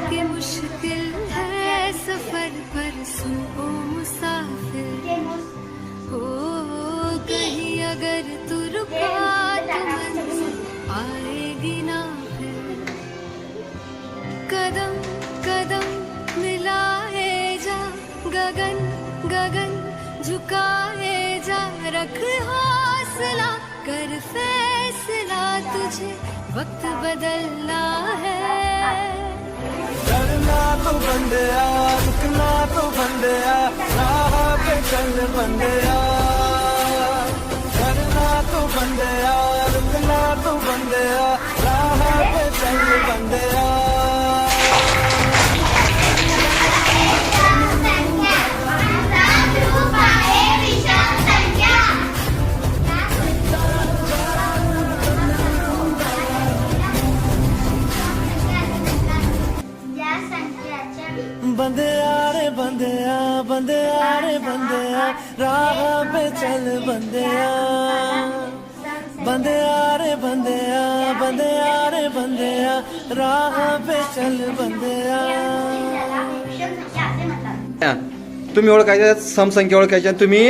कि मुश्किल है सफ़र पर सुन मुसाफिर। हो कहीं अगर तू रुका तो आएगी ना फिर। कदम कदम मिलाए जा, गगन गगन झुकाए जा, रख हौसला, कर फैसला तुझे वक्त बदलना है। करना तो बंदया रुकना तो बंदया राह पे चल बंदया करना तो बंदया रुकना तो रे बंदया बंदया रे बंदया राह पे चल बंदया। बंदया रे बंदया बंदया रे बंदया राह पे चल बंदया। तुम्ही ओळखायच्या समसंख्या ओळखायच्या तुम्ही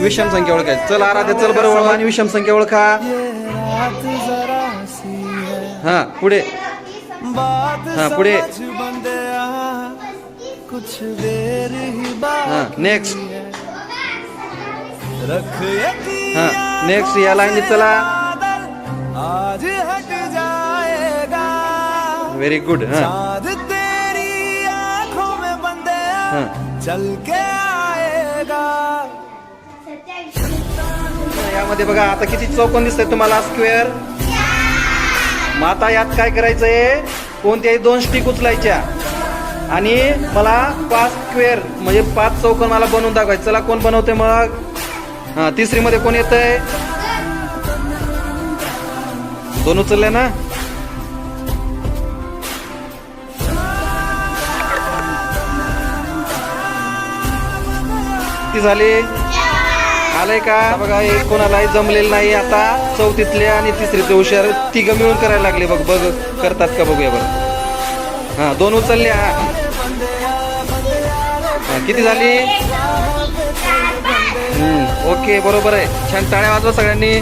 विषम संख्या ओळखायची. चल आराध्य चल बरं ओळखा आणि विषम संख्या ओळखा. है। पुढे. हाँ, पुढे। कुछ देर ही नेक्स्ट रख हा नेक्स्ट या लाईन चला। आज हट जाएगा। व्हेरी गुड चांद तेरी आंखों में बंदया हाँ। चल के आएगा। यामध्ये बघा आता किती चौकोन दिसतंय तुम्हाला स्क्वेअर मग आता यात काय करायचंय? कोणत्याही दोन स्टिक उचलायच्या. आणि मला पाच स्क्वेअर म्हणजे पाच चौकोन मला बनवून दाखवायचं. चला कोण बनवते मग हा तिसरी मध्ये कोण येतंय? दोन उचलले ना? ती झाली. आलंय का? बघा हे कोणालाही जमलेलं नाही आता. चौथीतले आणि तिसरीचे हुशार तिघ मिळून करायला लागले. बघ बघ करतात का बघूया बरं. हा दोन उचलले हा, किती झाली? ओके बरोबर आहे. छान टाळ्या वाजवा सगळ्यांनी.